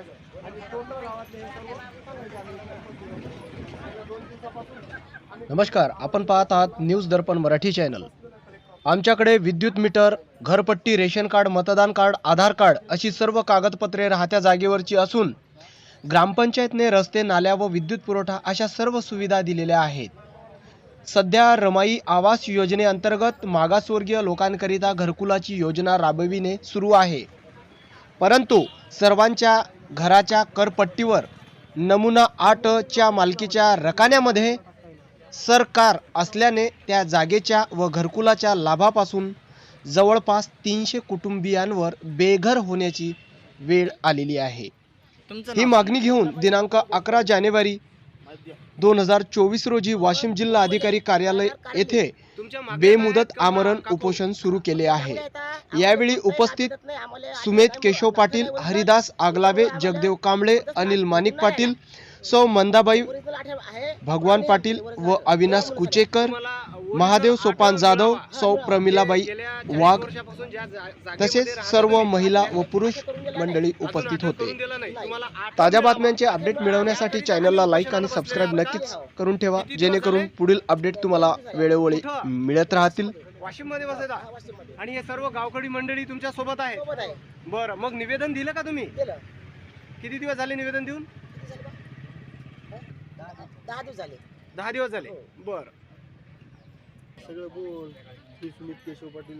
करायचं आणि टोटल गावातले दोन दिवसापासून नमस्कार आपण पाहत आहात न्यूज दर्पण मराठी चॅनल. आमच्याकडे विद्युत मीटर घरपट्टी रेशन कार्ड मतदान कार्ड आधार कार्ड अशी सर्व कागदपत्रे राहत्या जागेवरची असून ग्रामपंचायतने रस्ते नाल्या व विद्युत पुरवठा अशा सर्व सुविधा दिलेल्या आहेत. सध्या रमाई आवास योजनेअंतर्गत मागासवर्गीय लोकांकरिता घरकुलाची योजना राबविणे सुरू आहे. परंतु सर्वांच्या घराच्या करपट्टीवर नमुना आठच्या मालकीच्या रकान्यामध्ये सरकार असल्याने त्या जागेच्या व घरकुलाच्या लाभापासून जवळपास तीनशे कुटुंबियांवर बेघर होण्याची वेळ आलेली आहे. ही मागणी घेऊन दिनांक अकरा जानेवारी दोन हजार चोवीस रोजी वाशिम जिल्हा अधिकारी कार्यालय येथे बेमुदत आमरण उपोषण सुरू केले आहे. यावेळी उपस्थित सुमेध केशव पाटील हरिदास आगलावे जगदेव कांबळे अनिल माणिक पाटील सौ मंदाबाई भगवान पाटील व अविनाश कुचेकर महादेव सोपान जाधव सौ प्रमिलाबाई वाघ तसेच सर्व महिला व पुरुष मंडळी उपस्थित होते. ताज्या बातम्यांचे अपडेट मिळवण्यासाठी चॅनलला लाईक आणि सबस्क्राईब नक्कीच करून ठेवा. जेणेकरून पुढील अपडेट तुम्हाला वेळोवेळी मिळत राहतील. वाशिममध्ये बसायचा आणि हे सर्व गावकडी मंडळी तुमच्यासोबत आहे सोबत आहे. बरं मग निवेदन दिलं का तुम्ही? केलं किती दिवस झाले निवेदन देऊन? दहा दिवस. झाले. दहा दिवस झाले. हो. बर. सगळं बोल. श्री सुमित केशव पाटील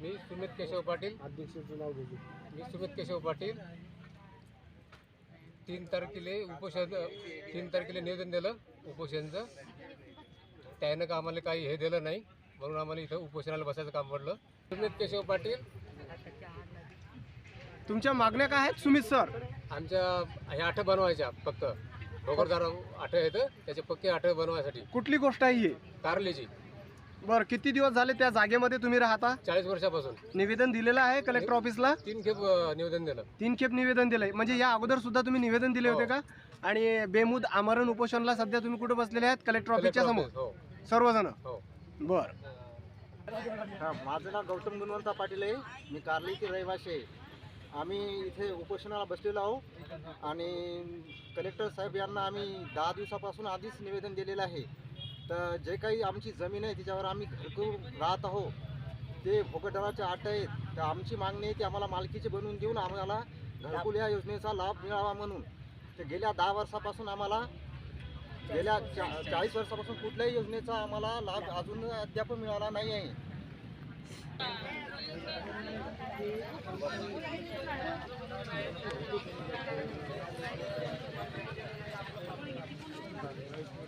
मी सुमित केशव पाटील. अध्यक्षाचं नाव घेतो मी सुमित केशव पाटील. तीन तारखेले उपोषण तीन तारखेला निवेदन दिलं. उपोषणचं. त्यानं का आम्हाला काही हे दिलं नाही? म्हणून आम्हाला इथं उपोषणाला बसायचं काम पडलं. सुमित केशव पाटील. तुमच्या मागण्या काय आहेत? सुमित सर. आमच्या हे आठ बनवायच्या फक्त. भोगरदार आठ आहेत त्याचे पक्के आठ बनवायसाठी. कुठली गोष्ट आहे ही? कारलीची. बर किती दिवस झाले त्या जागेमध्ये तुम्ही राहता? चाळीस वर्षापासून. निवेदन दिलेलं आहे कलेक्टर ऑफिसला? तीन खेप अं, निवेदन दिलं. तीन खेप निवेदन दिलंय. म्हणजे या अगोदर सुद्धा तुम्ही निवेदन दिले होते हो. का? आणि बेमुद आमरण उपोषणला सध्या तुम्ही कुठे बसलेले आहेत? कलेक्टर ऑफिसच्या समोर. हो. सर्वजण. हो. बर. हा माझं नाव गौतम गुणवंता पाटील आहे. मी कार्लीचे रहिवासी आहे. आम्ही इथे उपोषणाला बसलेलो आहोत. आणि कलेक्टर साहेब यांना आम्ही दहा दिवसापासून आधीच निवेदन दिलेलं आहे. तर जे काही आमची जमीन आहे तिच्यावर आम्ही घरकुल राहत आहोत. ते भोगदराचे आट आहेत. तर आमची मागणी आहे ती आम्हाला मालकीचे बनवून देऊन आम्हाला घरकुल या योजनेचा लाभ मिळावा म्हणून. तर गेल्या दहा वर्षापासून आम्हाला गेल्या चा चाळीस वर्षापासून कुठल्याही योजनेचा आम्हाला लाभ अजून अद्याप मिळाला नाही आहे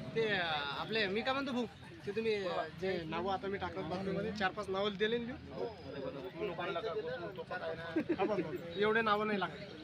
ते आपले मी काय म्हणतो भाऊ ते तुम्ही जे नावं आता मी टाकत बातमीमध्ये चार पाच नावं दिले ना देऊ? हा बघ, बघ. एवढे नावं नाही लागत